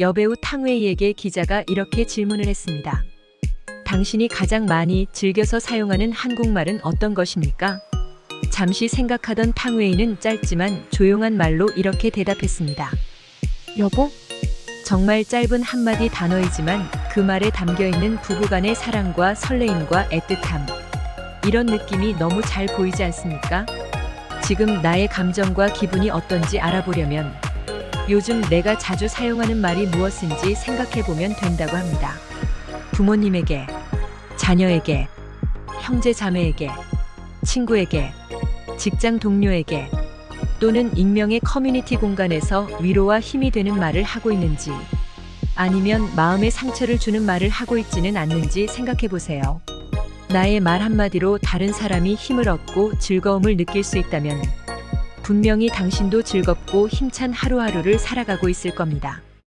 여배우 탕웨이에게 기자가 이렇게 질문을 했습니다. 당신이 가장 많이 즐겨서 사용하는 한국말은 어떤 것입니까? 잠시 생각하던 탕웨이는 짧지만 조용한 말로 이렇게 대답했습니다. 여보? 정말 짧은 한마디 단어이지만 그 말에 담겨 있는 부부간의 사랑과 설레임과 애틋함. 이런 느낌이 너무 잘 보이지 않습니까? 지금 나의 감정과 기분이 어떤지 알아보려면 요즘 내가 자주 사용하는 말이 무엇인지 생각해 보면 된다고 합니다. 부모님에게, 자녀에게, 형제 자매에게, 친구에게, 직장 동료에게, 또는 익명의 커뮤니티 공간에서 위로와 힘이 되는 말을 하고 있는지, 아니면 마음의 상처를 주는 말을 하고 있지는 않는지 생각해 보세요. 나의 말 한마디로 다른 사람이 힘을 얻고 즐거움을 느낄 수 있다면, 분명히 당신도 즐겁고 힘찬 하루하루를 살아가고 있을 겁니다.